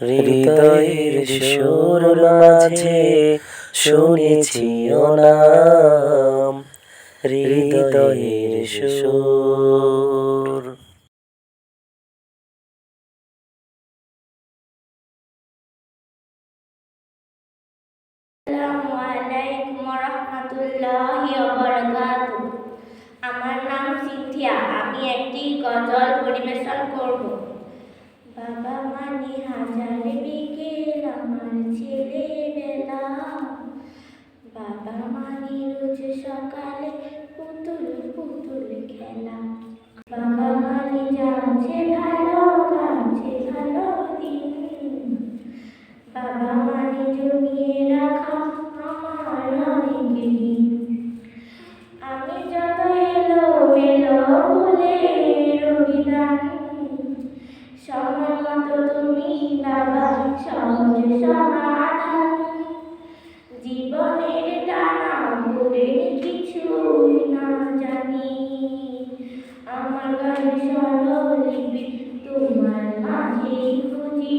হৃদয়ের সুর মাঝে শুনেছি নাম হৃদয়ের সুর। আমার নাম সিনথিয়া আমি একটি গজল পরিবেশন করব বাবা মানে রোজ সকালে মতো তুমি বাবা সহজ সমাধান। জীবনের টানা ঘুরে কিছুই না জানি। আমার গান স্বরলিপি তোমার মাঝেই খুঁজি।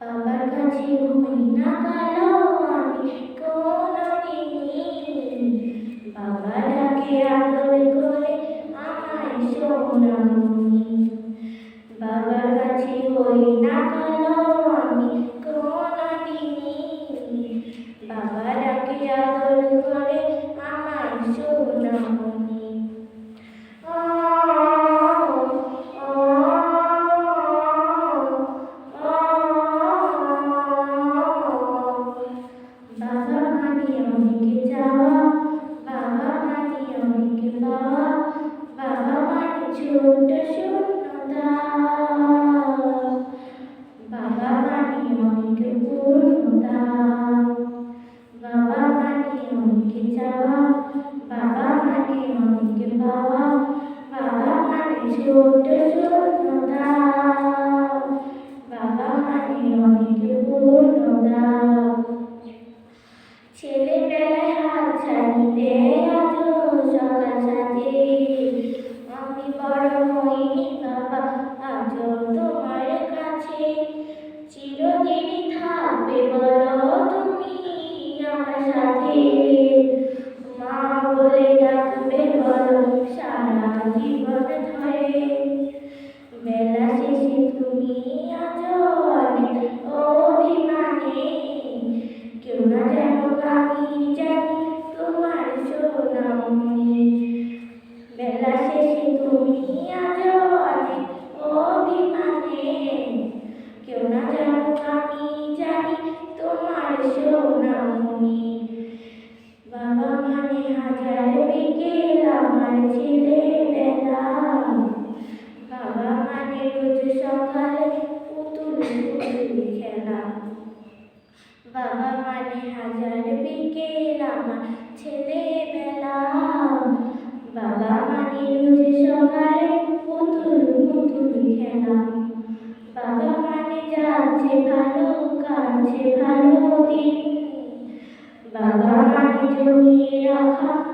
বাবার কাছে হই না কালো আমি কোনদিনই বাবা ডাকে আদর করে আমায় কাছে হই না কালো আমি কোনদিনই বাবা ডাকে আদর করে, আমায় সোনামণি ও ও বাবা মানে অনেক যাওয়া বাবা মানে অনেক পাওয়া, বাবা মানে ছোট শূন্যতা বাবা মানে অনেক পূর্ণতা বাবা মানে অনেক যাওয়া বাবা মানে অনেক পাওয়া বাবা মানে ছোট শূন্যতা বাবা মানে অনেক পূর্ণতা ছেলেবেলায় হাত ছাড়িতে আজ সকাল সাজে আমি বড় হইনি, বাবা আজ তোমার মা বলে ডাকবে বলো সারা জীবন ধরে বেলা শেষে তুমি আজ অনেক অভিমানে কেউ না যেন আমি জানি তোমার সোনামণি বেলা শেষে তুমি আজ অনেক অভিমানে কেউ না যেন আমি জানি তোমার সোনামণি। পুতুল পুতুল খেলা বাবা মানে যাচ্ছে ভালো কাছে ভালো দিন বাবা মানে জমিয়ে রাখা